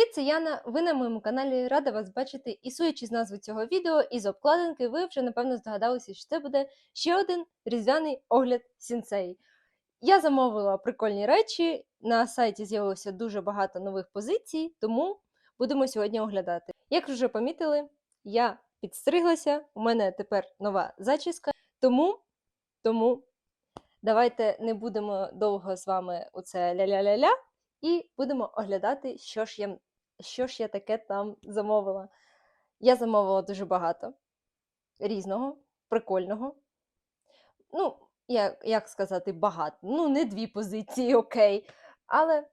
Привіт, це Яна. Ви на моєму каналі рада вас бачити. І судячи з назви цього відео і з обкладинки, ви вже напевно здогадалися, що це буде ще один різдвяний огляд сінцей. Я замовила прикольні речі. На сайті з'явилося дуже багато нових позицій, тому будемо сьогодні оглядати. Як вже помітили, я підстриглася, у мене тепер нова зачіска, тому, тому давайте не будемо довго з вами у це ля-ля-ля-ля. І будемо оглядати, що ж я, що ж я таке там замовила. Я замовила дуже багато різного, прикольного. Ну, як, як сказати, багато. Ну, не дві позиції, окей. Але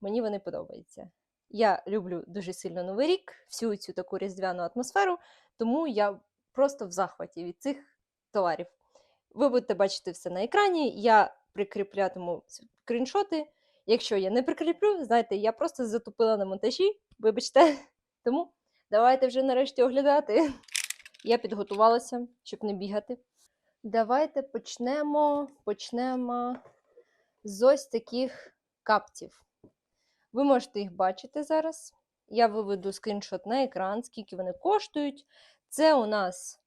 мені вони подобаються. Я люблю дуже сильно Новий рік, всю цю таку різдвяну атмосферу, тому я просто в захваті від цих товарів. Ви будете бачити все на екрані. Я прикріплятиму скріншоти. Якщо я не прикріплю, знаєте, я просто затупила на монтажі, вибачте. Тому давайте вже нарешті оглядати. Я підготувалася, щоб не бігати. Давайте почнемо, почнемо з ось таких капців. Ви можете їх бачити зараз. Я виведу скріншот на екран, скільки вони коштують. Це у нас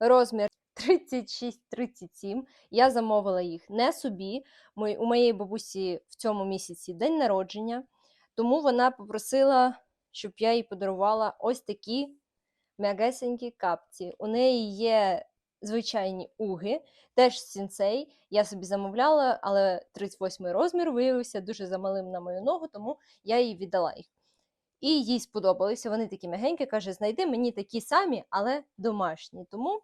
розмір 36-37. Я замовила їх не собі. У моєї бабусі в цьому місяці день народження, тому вона попросила, щоб я їй подарувала ось такі м'ягесенькі капці. У неї є звичайні уги, теж сінцей. Я собі замовляла, але 38 розмір виявився дуже замалим на мою ногу, тому я їй віддала їх. І їй сподобалися. Вони такі м'ягенькі, каже, знайди мені такі самі, але домашні. Тому,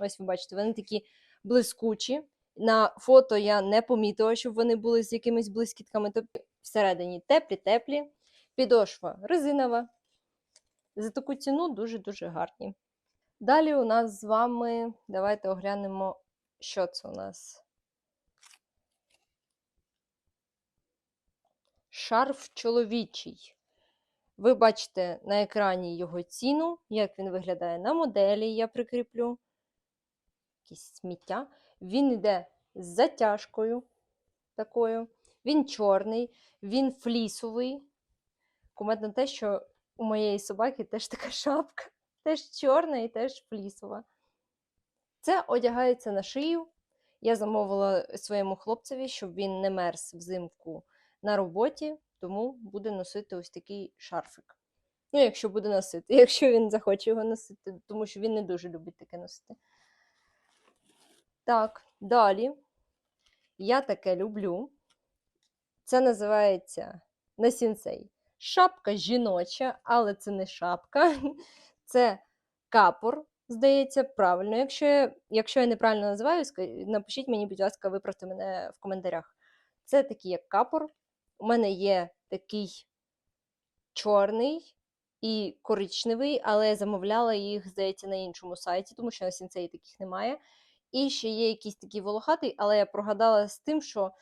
ось ви бачите, вони такі блискучі. На фото я не помітила, щоб вони були з якимись блискітками. Тобто всередині теплі-теплі, підошва резинова. За таку ціну дуже-дуже гарні. Далі у нас з вами, давайте оглянемо, що це у нас. Шарф чоловічий. Ви бачите на екрані його ціну, як він виглядає на моделі, я прикріплю. Якісь сміття. Він йде з затяжкою такою. Він чорний, він флісовий. Кумедно те, що у моєї собаки теж така шапка, теж чорна і теж флісова. Це одягається на шию. Я замовила своєму хлопцеві, щоб він не мерз взимку на роботі, тому буде носити ось такий шарфик. Ну, якщо буде носити, якщо він захоче його носити, тому що він не дуже любить таке носити. Так, далі. Я таке люблю. Це називається на сінцей. Шапка жіноча, але це не шапка. Це капор, здається, правильно. Якщо я, якщо я неправильно називаю, напишіть мені, будь ласка, виправте мене в коментарях. Це такий як капор. У мене є такий чорний і коричневий, але я замовляла їх, здається, на іншому сайті, тому що на сінцеї таких немає. І ще є якийсь такий волохатий, але я прогадала з тим, що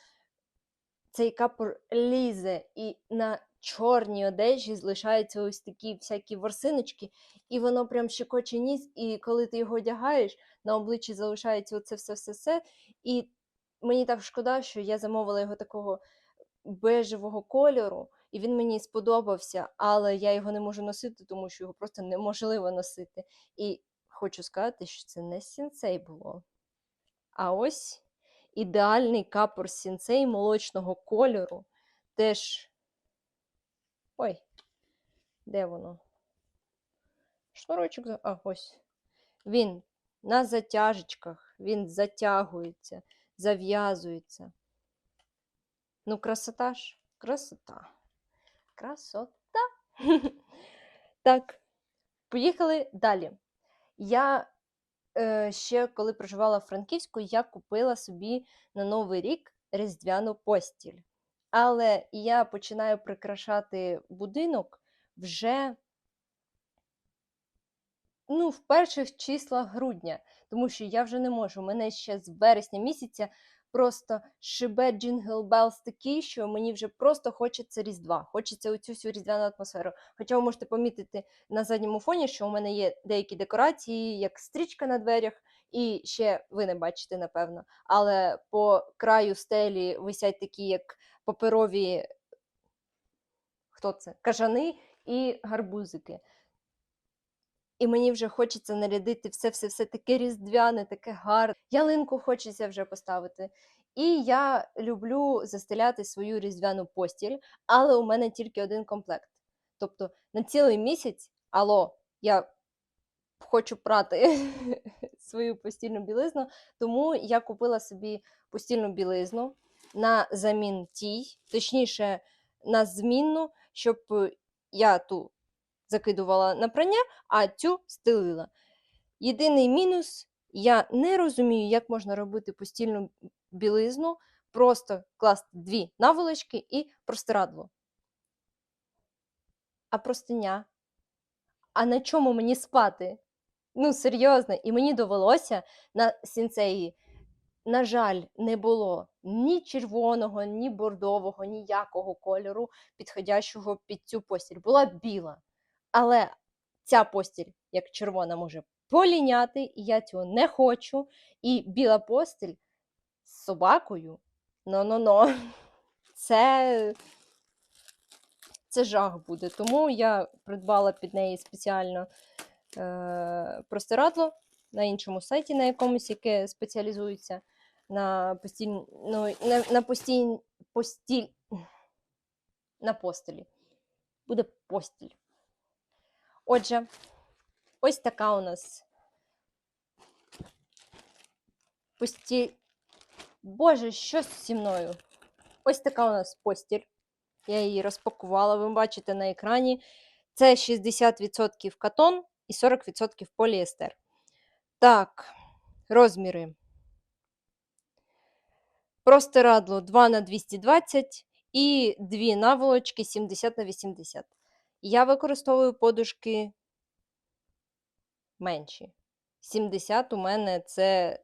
цей капор лізе, і на чорній одежі залишаються ось такі всякі ворсиночки, і воно прям щекоче ніс, і коли ти його одягаєш, на обличчі залишається оце все-все-все. І мені так шкода, що я замовила його такого бежевого кольору, і він мені сподобався, але я його не можу носити, тому що його просто неможливо носити. І хочу сказати, що це не сінцей було. А ось ідеальний капор сінцей молочного кольору. Теж. Ой, де воно? Шнурочок. А, ось. Він на затяжечках, він затягується, зав'язується. Ну, красота ж, красота. Красота. Так, поїхали далі. Я ще коли проживала в Франківську, я купила собі на Новий рік різдвяну постіль. Але я починаю прикрашати будинок вже ну, в перших числах грудня, тому що я вже не можу. У мене ще з вересня місяця просто шибе Джингл Белс такий, що мені вже просто хочеться Різдва, хочеться оцю всю різдвяну атмосферу. Хоча ви можете помітити на задньому фоні, що у мене є деякі декорації, як стрічка на дверях, і ще ви не бачите, напевно. Але по краю стелі висять такі, як паперові. Хто це? Кажани, і гарбузики. І мені вже хочеться нарядити все-все-все таке різдвяне, таке гарне. Ялинку хочеться вже поставити. І я люблю застеляти свою різдвяну постіль, але у мене тільки один комплект. Тобто на цілий місяць, алло, я хочу прати свою постільну білизну, тому я купила собі постільну білизну на замін тій, точніше, на змінну, щоб я ту закидувала на прання, а цю стелила. Єдиний мінус, я не розумію, як можна робити постільну білизну, просто класти дві наволочки і простирадло. А простиня. А на чому мені спати? Ну, серйозно, і мені довелося на сінцеї, на жаль, не було ні червоного, ні бордового, ніякого кольору, підходящого під цю постіль. Була біла. Але ця постіль, як червона, може поліняти, і я цього не хочу. І біла постіль з собакою. Ну-ну-ну. Це, це жах буде. Тому я придбала під неї спеціально е, простирадло на іншому сайті, на якомусь, яке спеціалізується на постіль, ну, на, на постіль, постіль, на постелі. Буде постіль. Отже, ось така у нас постіль. Боже, що зі мною? Ось така у нас постіль. Я її розпакувала, ви бачите на екрані. Це 60% катон і 40% поліестер. Так, розміри. Простирадло 2 на 220 і дві наволочки 70 на 80. Я використовую подушки менші. 70 у мене це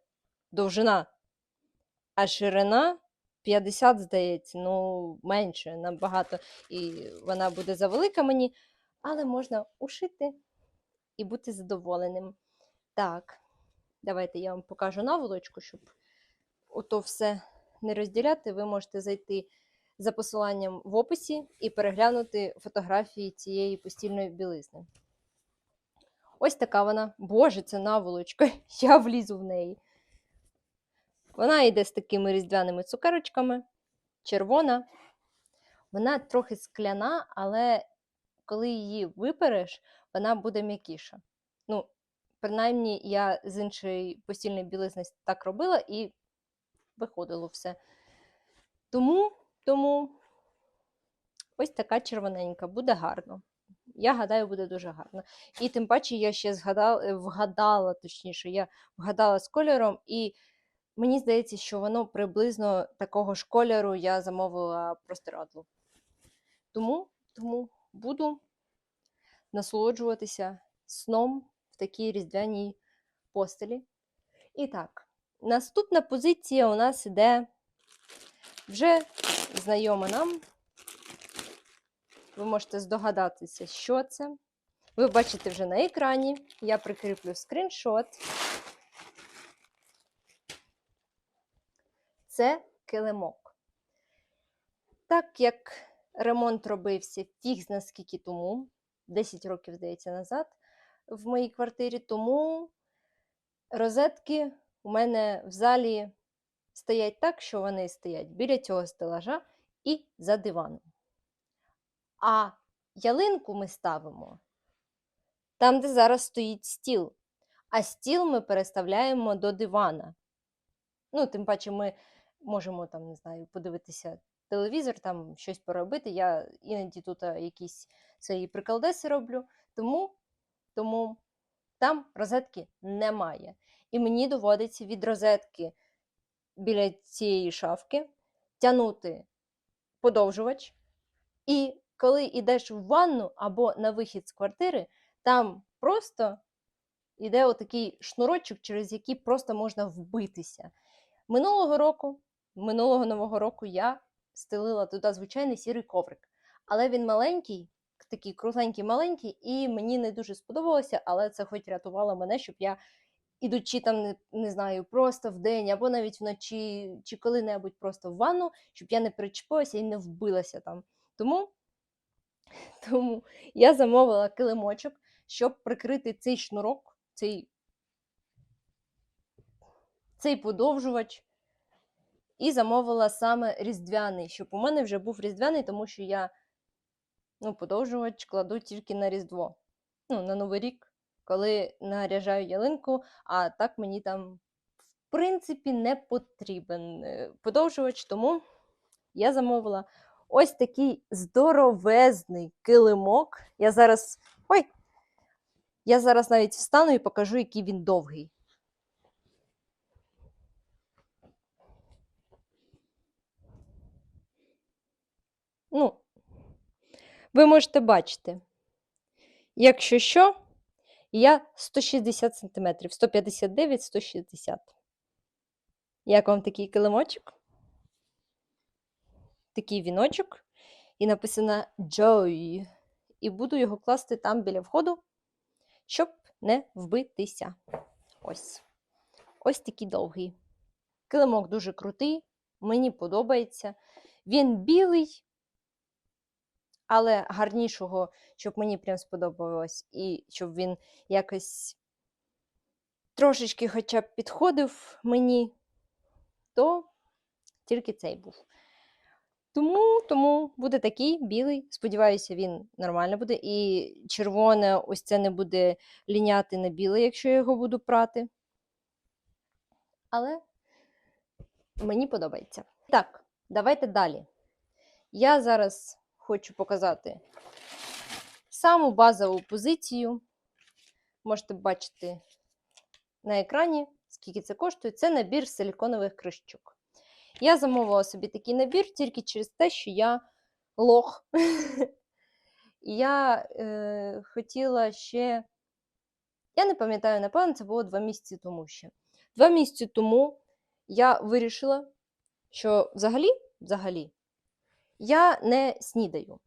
довжина, а ширина 50, здається, ну, менше набагато. І вона буде завелика мені, але можна ушити і бути задоволеним. Так, давайте я вам покажу наволочку, щоб ото все не розділяти. Ви можете зайти за посиланням в описі і переглянути фотографії цієї постільної білизни. Ось така вона. Боже, це наволочка. Я влізу в неї. Вона йде з такими різдвяними цукерочками, червона. Вона трохи скляна, але коли її випереш, вона буде м'якіша. Ну, принаймні, я з іншої постільної білизни так робила і виходило все. Тому тому ось така червоненька, буде гарно. Я гадаю, буде дуже гарно. І тим паче я ще згадала, вгадала, точніше, я вгадала з кольором, і мені здається, що воно приблизно такого ж кольору я замовила простирадло. Тому, тому буду насолоджуватися сном в такій різдвяній постелі. І так, наступна позиція у нас іде вже знайома нам. Ви можете здогадатися, що це. Ви бачите вже на екрані. Я прикріплю скріншот. Це килимок. Так як ремонт робився фіг зна скільки тому, 10 років, здається, назад, в моїй квартирі, тому розетки у мене в залі стоять так, що вони стоять біля цього стелажа і за диваном. А ялинку ми ставимо там, де зараз стоїть стіл. А стіл ми переставляємо до дивана. Ну, тим паче, ми можемо там, не знаю, подивитися телевізор, там щось поробити. Я іноді тут якісь свої приколдеси роблю, тому, тому там розетки немає. І мені доводиться від розетки біля цієї шафки тягнути подовжувач. І коли йдеш в ванну або на вихід з квартири, там просто йде отакий шнурочок, через який просто можна вбитися. Минулого року, минулого нового року, я стелила туди звичайний сірий коврик. Але він маленький, такий кругленький маленький, і мені не дуже сподобалося, але це хоч рятувало мене, щоб я, ідучи там, не, не знаю, просто в день або навіть вночі, чи коли-небудь просто в ванну, щоб я не причепилася і не вбилася там. Тому Тому я замовила килимочок, щоб прикрити цей шнурок, цей, цей подовжувач. І замовила саме різдвяний, щоб у мене вже був різдвяний, тому що я ну, подовжувач кладу тільки на Різдво. Ну, на Новий рік, коли наряжаю ялинку, а так мені там, в принципі, не потрібен е, подовжувач, тому я замовила ось такий здоровезний килимок. Я зараз. Ой! Я зараз навіть встану і покажу, який він довгий. Ну, ви можете бачити, якщо що, я 160 см, 159-160. Як вам такий килимочок? Такий віночок, і написано Joy. І буду його класти там біля входу, щоб не вбитися. Ось. Ось такий довгий. Килимок дуже крутий, мені подобається. Він білий, але гарнішого, щоб мені прям сподобалось, і щоб він якось трошечки хоча б підходив мені, то тільки цей був. Тому, тому буде такий білий. Сподіваюся, він нормально буде. І червоне, ось це не буде ліняти на біле, якщо я його буду прати. Але мені подобається. Так, давайте далі. Я зараз хочу показати саму базову позицію. Можете бачити на екрані, скільки це коштує. Це набір силіконових кришечок. Я замовила собі такий набір тільки через те, що я лох. Я е, хотіла ще. Я не пам'ятаю, напевно, це було два місяці тому ще. Два місяці тому я вирішила, що взагалі, взагалі, я не снідаю.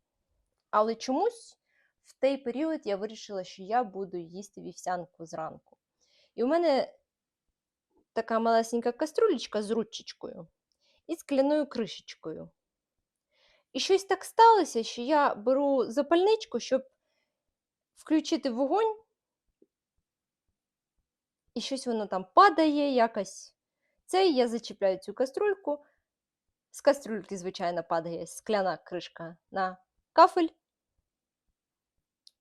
Але чомусь в той період я вирішила, що я буду їсти вівсянку зранку. І у мене така малесенька каструлечка з ручечкою і скляною кришечкою. І щось так сталося, що я беру запальничку, щоб включити вогонь, і щось воно там падає якось. Це я зачіпляю цю каструльку. З кастрюльки, звичайно, падає скляна кришка на кафель.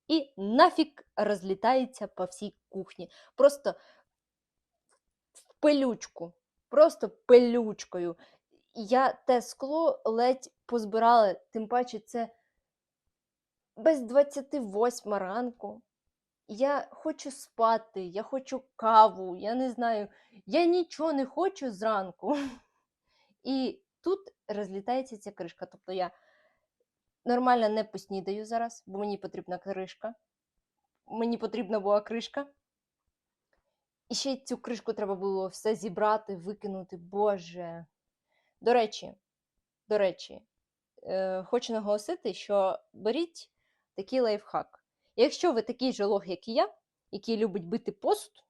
І нафіг розлітається по всій кухні. Просто в пилючку. Просто пилючкою. Я те скло ледь позбирала, тим паче це без 28 ранку. Я хочу спати, я хочу каву, я не знаю, я нічого не хочу зранку. І тут розлітається ця кришка. Тобто я нормально не поснідаю зараз, бо мені потрібна кришка. Мені потрібна була кришка. І ще цю кришку треба було все зібрати, викинути. Боже. До речі, до речі, е, хочу наголосити, що беріть такий лайфхак. Якщо ви такий же лох, як і я, який любить бити посуд,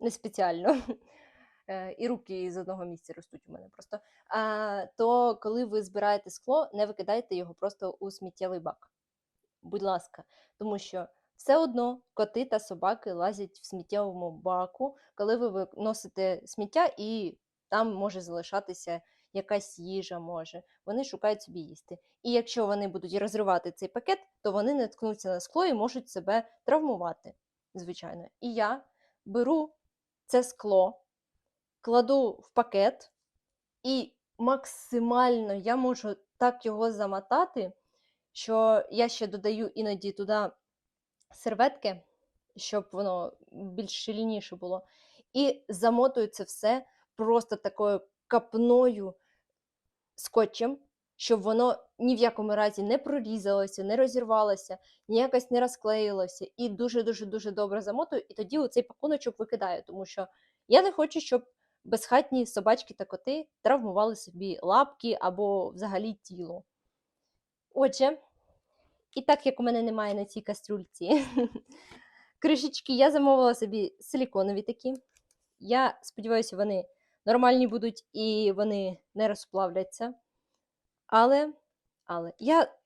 не спеціально, і руки з одного місця ростуть у мене просто, то коли ви збираєте скло, не викидайте його просто у сміттєвий бак. Будь ласка, тому що все одно коти та собаки лазять в сміттєвому баку, коли ви виносите сміття, і там може залишатися якась їжа може, вони шукають собі їсти. І якщо вони будуть розривати цей пакет, то вони наткнуться на скло і можуть себе травмувати, звичайно. І я беру це скло, кладу в пакет, і максимально я можу так його замотати, що я ще додаю іноді туди серветки, щоб воно більш щільніше було. І замотую це все просто такою капною скотчем, щоб воно ні в якому разі не прорізалося, не розірвалося, ніякось не розклеїлося. І дуже-дуже дуже добре замотую, і тоді оцей пакуночок викидаю, тому що я не хочу, щоб безхатні собачки та коти травмували собі лапки або взагалі тіло. Отже, і так як у мене немає на цій кастрюльці кришечки, я замовила собі силіконові такі. Я сподіваюся, вони нормальні будуть і вони не розплавляться. Але, але я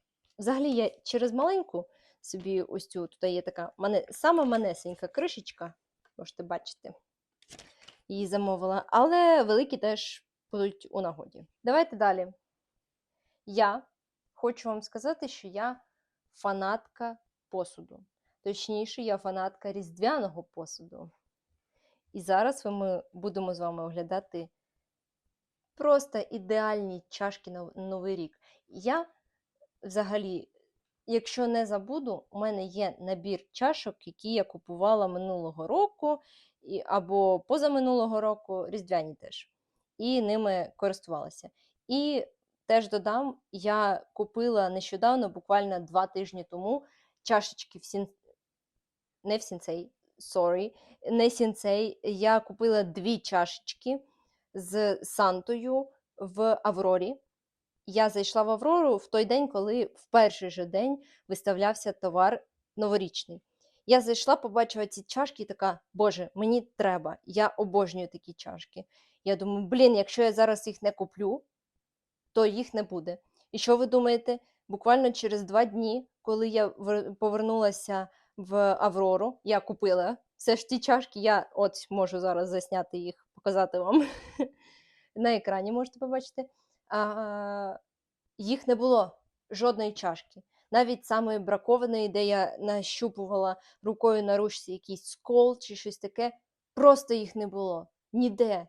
Взагалі, я через маленьку собі ось цю тут є така сама манесенька кришечка, можете бачити, її замовила, але великі теж будуть у нагоді. Давайте далі. Я хочу вам сказати, що я фанатка посуду. Точніше, я фанатка різдвяного посуду. І зараз ми будемо з вами оглядати просто ідеальні чашки на Новий рік. Я взагалі, якщо не забуду, у мене є набір чашок, які я купувала минулого року і, або позаминулого року, різдвяні теж. І ними користувалася. І теж додам, я купила нещодавно, буквально два тижні тому, чашечки в сін... не в сінцей, sorry, не сінцей. Я купила дві чашечки з Сантою в Аврорі. Я зайшла в Аврору в той день, коли в перший же день виставлявся товар новорічний. Я зайшла, побачила ці чашки і така, Боже, мені треба. Я обожнюю такі чашки. Я думаю, блін, якщо я зараз їх не куплю, то їх не буде. І що ви думаєте? Буквально через два дні, коли я повернулася в Аврору, я купила все ж ті чашки, я от можу зараз засняти їх, показати вам на екрані, можете побачити. А, їх не було жодної чашки. Навіть самої бракованої, де я нащупувала рукою на ручці якийсь скол чи щось таке, просто їх не було. Ніде.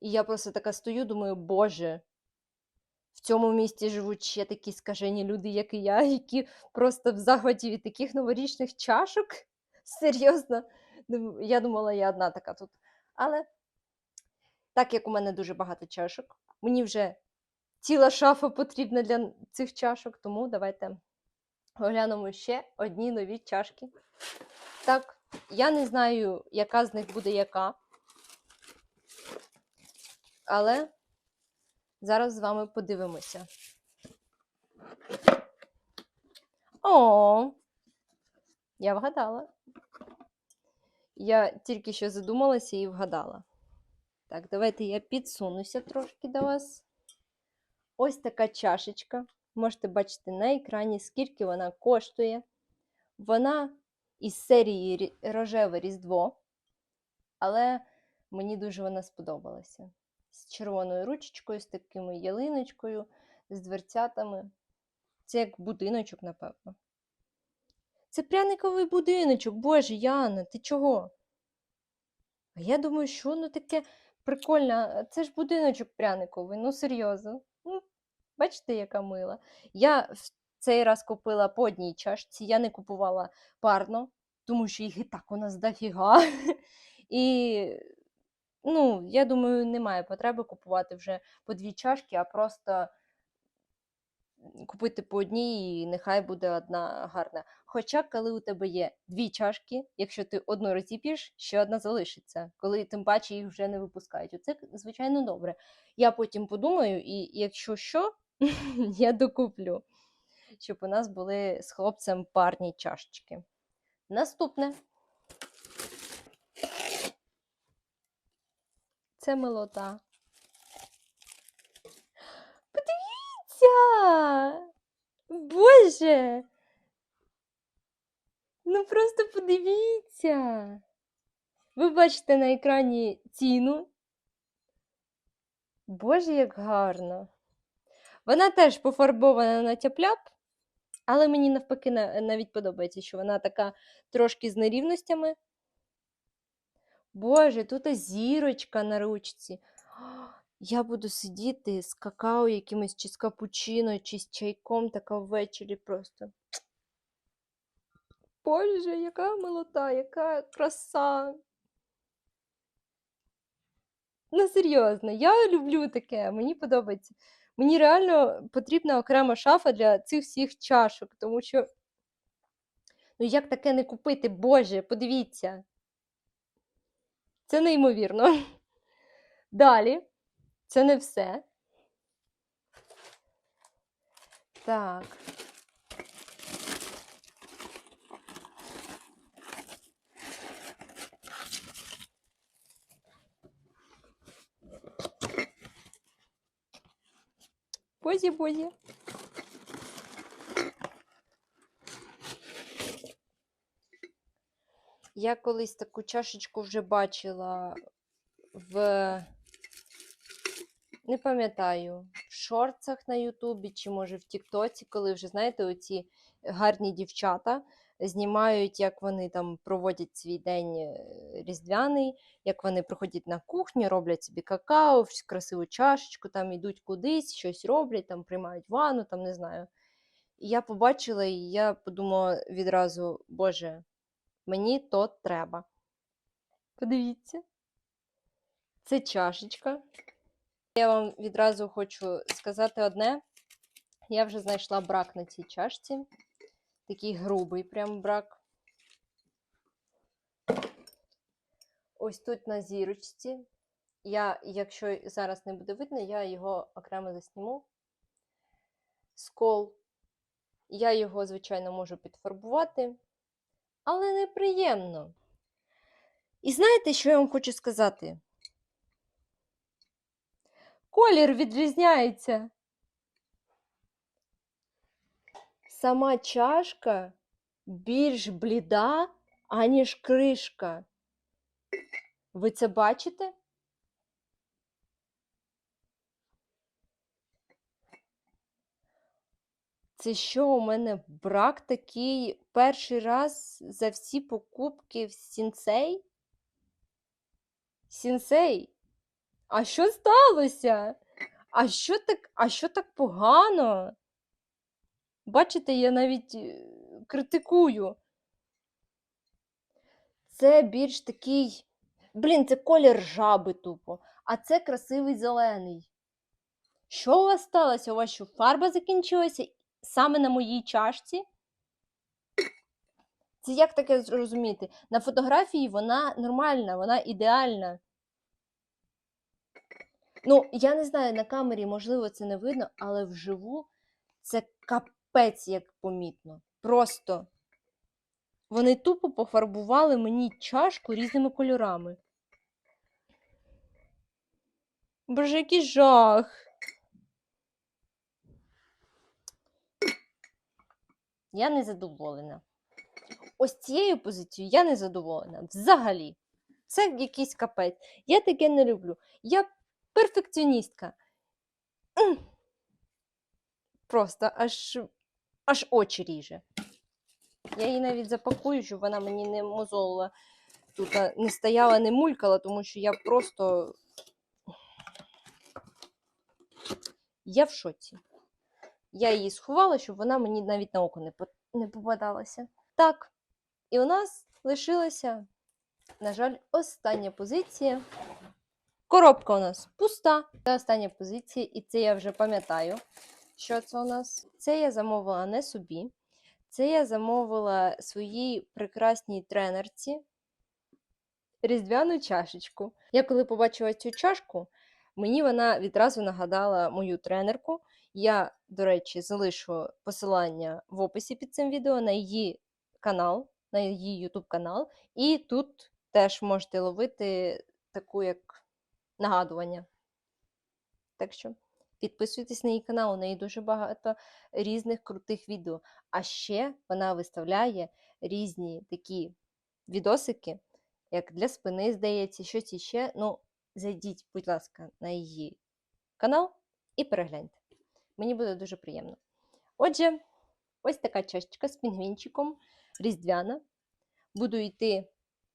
І я просто така стою, думаю, Боже, в цьому місті живуть ще такі скажені люди, як і я, які просто в захваті від таких новорічних чашок. Серйозно, я думала, я одна така тут. Але так як у мене дуже багато чашок, мені вже ціла шафа потрібна для цих чашок, тому давайте оглянемо ще одні нові чашки. Так, я не знаю, яка з них буде яка. Але зараз з вами подивимося. О, я вгадала. Я тільки що задумалася і вгадала. Так, давайте я підсунуся трошки до вас. Ось така чашечка. Можете бачити на екрані, скільки вона коштує. Вона із серії Рожеве Різдво, але мені дуже вона сподобалася. З червоною ручечкою, з такою ялиночкою, з дверцятами. Це як будиночок, напевно. Це пряниковий будиночок, боже, Яна, ти чого? А я думаю, що воно таке прикольне. Це ж будиночок пряниковий, ну серйозно. Бачите, яка мила. Я в цей раз купила по одній чашці, я не купувала парно, тому що їх і так у нас дофіга. І, ну, я думаю, немає потреби купувати вже по дві чашки, а просто купити по одній, і нехай буде одна гарна. Хоча, коли у тебе є дві чашки, якщо ти одну розіп'єш, ще одна залишиться, коли тим паче їх вже не випускають. Оце, звичайно, добре. Я потім подумаю, і якщо що, я докуплю, щоб у нас були з хлопцем парні чашечки. Наступне. Це милота. Подивіться! Боже! Ну просто подивіться. Ви бачите на екрані ціну. Боже, як гарно. Вона теж пофарбована на тяп-ляп, але мені навпаки навіть подобається, що вона така трошки з нерівностями. Боже, тут зірочка на ручці. Я буду сидіти з какао якимось, чи з капучино, чи з чайком, така ввечері просто. Боже, яка милота, яка краса. Ну, серйозно, я люблю таке, мені подобається. Мені реально потрібна окрема шафа для цих всіх чашок, тому що. Ну, як таке не купити? Боже, подивіться. Це неймовірно. Далі, це не все. Так. Бозі, бозі. Я колись таку чашечку вже бачила в, не пам'ятаю, в шорцах на Ютубі чи, може, в Тіктоці, коли вже, знаєте, оці гарні дівчата знімають, як вони там проводять свій день е, різдвяний, як вони приходять на кухню, роблять собі какао, красиву чашечку, там йдуть кудись, щось роблять, там приймають ванну, там не знаю. І я побачила, і я подумала відразу, Боже, мені то треба. Подивіться. Це чашечка. Я вам відразу хочу сказати одне. Я вже знайшла брак на цій чашці. Такий грубий прям брак. Ось тут на зірочці. Я, якщо зараз не буде видно, я його окремо засніму. Скол. Я його, звичайно, можу підфарбувати, але неприємно. І знаєте, що я вам хочу сказати? Колір відрізняється. Сама чашка більш бліда, аніж кришка. Ви це бачите? Це що, у мене брак такий перший раз за всі покупки в Сінсей? Сінсей? А що сталося? А що так, а що так погано? Бачите, я навіть е, критикую. Це більш такий. Блін, це колір жаби тупо, а це красивий зелений. Що у вас сталося? У вас що фарба закінчилася саме на моїй чашці? Це як таке зрозуміти? На фотографії вона нормальна, вона ідеальна. Ну, я не знаю, на камері, можливо, це не видно, але вживу це капець як помітно. Просто вони тупо пофарбували мені чашку різними кольорами. Боже, який жах. Я не задоволена. Ось цією позицією я не задоволена. Взагалі. Це якийсь капець. Я таке не люблю. Я перфекціоністка. Просто аж, аж очі ріже. Я її навіть запакую, щоб вона мені не мозолила тут, не стояла, не мулькала, тому що я просто. Я в шоці. Я її сховала, щоб вона мені навіть на око не, не попадалася. Так, і у нас лишилася, на жаль, остання позиція. Коробка у нас пуста. Це остання позиція, і це я вже пам'ятаю, що це у нас. Це я замовила не собі. Це я замовила своїй прекрасній тренерці різдвяну чашечку. Я коли побачила цю чашку, мені вона відразу нагадала мою тренерку. Я, до речі, залишу посилання в описі під цим відео на її канал, на її YouTube канал. І тут теж можете ловити таку як нагадування. Так що підписуйтесь на її канал, у неї дуже багато різних крутих відео. А ще вона виставляє різні такі відосики, як для спини, здається, щось іще. Ну, зайдіть, будь ласка, на її канал і перегляньте. Мені буде дуже приємно. Отже, ось така чашечка з пінгвінчиком, різдвяна. Буду йти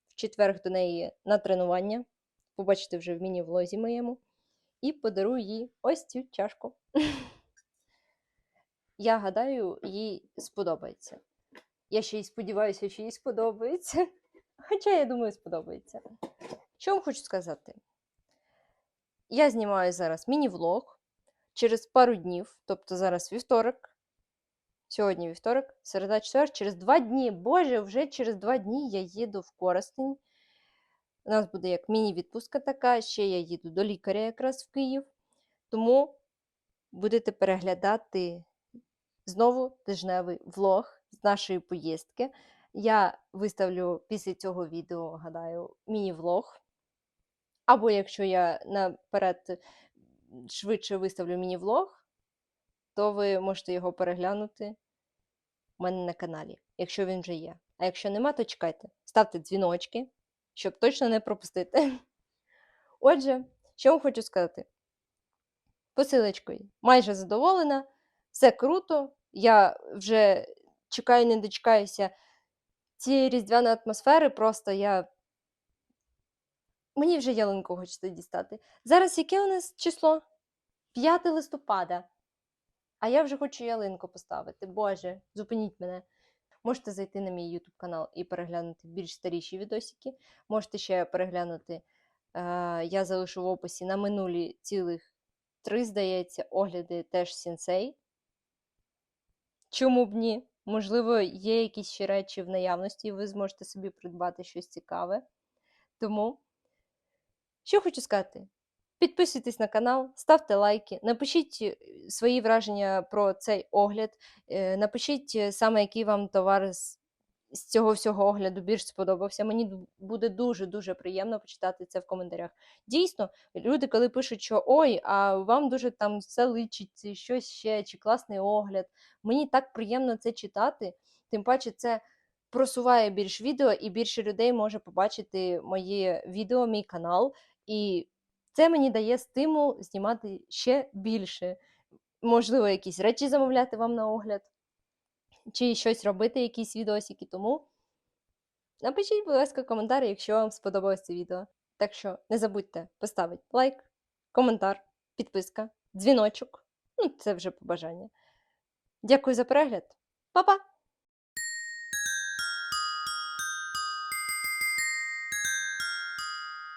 в четвер до неї на тренування. Побачите вже в міні-влозі моєму. І подарую їй ось цю чашку. Я гадаю, їй сподобається. Я ще й сподіваюся, що їй сподобається. Хоча, я думаю, сподобається. Що вам хочу сказати? Я знімаю зараз міні-влог через пару днів, тобто зараз вівторок. Сьогодні вівторок, середа четвер, через два дні. Боже, вже через два дні я їду в Коростень. У нас буде як міні-відпустка така, ще я їду до лікаря якраз в Київ. Тому будете переглядати знову тижневий влог з нашої поїздки. Я виставлю після цього відео, гадаю, міні-влог. Або якщо я наперед швидше виставлю міні-влог, то ви можете його переглянути у мене на каналі, якщо він вже є. А якщо нема, то чекайте. ставте дзвіночки, щоб точно не пропустити. Отже, що вам хочу сказати? Посилочкою майже задоволена, все круто. Я вже чекаю, не дочекаюся цієї різдвяної атмосфери. Просто я. Мені вже ялинку хочеться дістати. Зараз яке у нас число? 5 листопада. А я вже хочу ялинку поставити. Боже, зупиніть мене. Можете зайти на мій YouTube канал і переглянути більш старіші відосики. Можете ще переглянути, е, я залишу в описі на минулі цілих три, здається, огляди теж сінсей. Чому б ні? Можливо, є якісь ще речі в наявності, і ви зможете собі придбати щось цікаве. Тому, що хочу сказати, підписуйтесь на канал, ставте лайки, напишіть е, свої враження про цей огляд, е, напишіть саме, який вам товар з, цього всього огляду більш сподобався. Мені буде дуже-дуже приємно почитати це в коментарях. Дійсно, люди, коли пишуть, що ой, а вам дуже там все личить, чи щось ще, чи класний огляд. Мені так приємно це читати, тим паче це просуває більш відео, і більше людей може побачити моє відео, мій канал. І це мені дає стимул знімати ще більше. Можливо, якісь речі замовляти вам на огляд, чи щось робити, якісь відосики. Тому напишіть, будь ласка, коментарі, якщо вам сподобалось це відео. Так що не забудьте поставити лайк, коментар, підписка, дзвіночок. Ну, це вже побажання. Дякую за перегляд. Па-па!